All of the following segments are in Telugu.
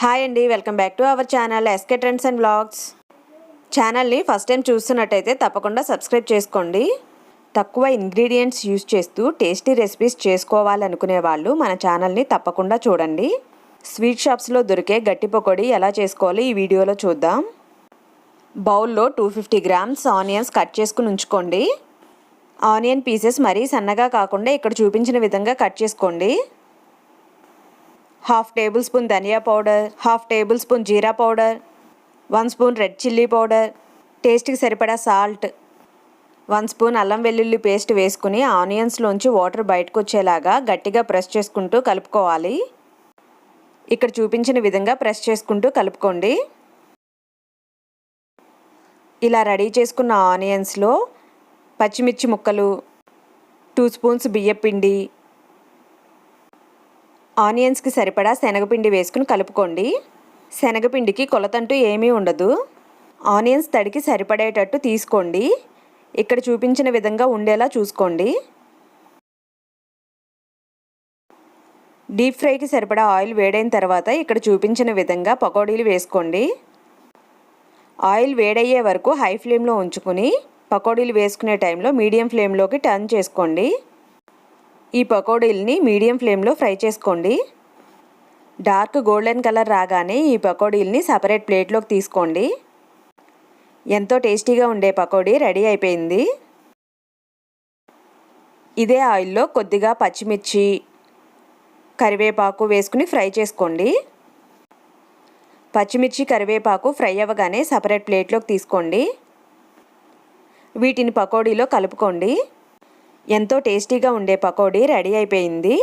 హాయ్ అండి welcome back to our channel SK trends and blogs ఛానల్ని ఫస్ట్ టైం చూస్తున్నట్టయితే తప్పకుండా సబ్స్క్రైబ్ చేసుకోండి. తక్కువ ఇంగ్రీడియంట్స్ యూస్ చేస్తూ టేస్టీ రెసిపీస్ చేసుకోవాలనుకునే వాళ్ళు మన ఛానల్ని తప్పకుండా చూడండి. స్వీట్ షాప్స్లో దొరికే గట్టి పకోడీ ఎలా చేసుకోవాలి ఈ వీడియోలో చూద్దాం. బౌల్లో two fifty grams onions cut చేసుకుని ఉంచుకోండి. ఆనియన్ పీసెస్ మరీ సన్నగా కాకుండా ఇక్కడ చూపించిన విధంగా కట్ చేసుకోండి. హాఫ్ టేబుల్ స్పూన్ ధనియా పౌడర్ హాఫ్ టేబుల్ స్పూన్ జీరా powder one spoon red chilli powder టేస్ట్కి సరిపడా సాల్ట్ వన్ స్పూన్ అల్లం వెల్లుల్లి పేస్ట్ వేసుకుని ఆనియన్స్లోంచి వాటర్ బయటకు వచ్చేలాగా గట్టిగా ప్రెస్ చేసుకుంటూ కలుపుకోవాలి. ఇక్కడ చూపించిన విధంగా ప్రెస్ చేసుకుంటూ కలుపుకోండి. ఇలా రెడీ చేసుకున్న ఆనియన్స్లో పచ్చిమిర్చి ముక్కలు టూ స్పూన్స్ బియ్యపిండి ఆనియన్స్కి సరిపడా శనగపిండి వేసుకుని కలుపుకోండి. శనగపిండికి కొలతంటూ ఏమీ ఉండదు. ఆనియన్స్ తడికి సరిపడేటట్టు తీసుకోండి. ఇక్కడ చూపించిన విధంగా ఉండేలా చూసుకోండి. డీప్ ఫ్రైకి సరిపడా ఆయిల్ వేడైన తర్వాత ఇక్కడ చూపించిన విధంగా పకోడీలు వేసుకోండి. ఆయిల్ వేడయ్యే వరకు హై ఫ్లేమ్లో ఉంచుకుని పకోడీలు వేసుకునే టైంలో మీడియం ఫ్లేమ్లోకి టర్న్ చేసుకోండి. ఈ పకోడీల్ని మీడియం ఫ్లేమ్లో ఫ్రై చేసుకోండి. డార్క్ గోల్డెన్ కలర్ రాగానే ఈ పకోడీల్ని సపరేట్ ప్లేట్లోకి తీసుకోండి. ఎంతో టేస్టీగా ఉండే పకోడీ రెడీ అయిపోయింది. ఇదే ఆయిల్లో కొద్దిగా పచ్చిమిర్చి కరివేపాకు వేసుకుని ఫ్రై చేసుకోండి. పచ్చిమిర్చి కరివేపాకు ఫ్రై అవ్వగానే సపరేట్ ప్లేట్లోకి తీసుకోండి. వీటిని పకోడీలో కలుపుకోండి. ఎంతో టేస్టీగా ఉండే పకోడీ రెడీ అయిపోయింది.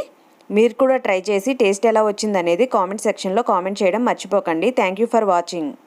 మీరు కూడా ట్రై చేసి టేస్ట్ ఎలా వచ్చిందనేది కామెంట్ సెక్షన్లో కామెంట్ చేయడం మర్చిపోకండి. Thank you for watching.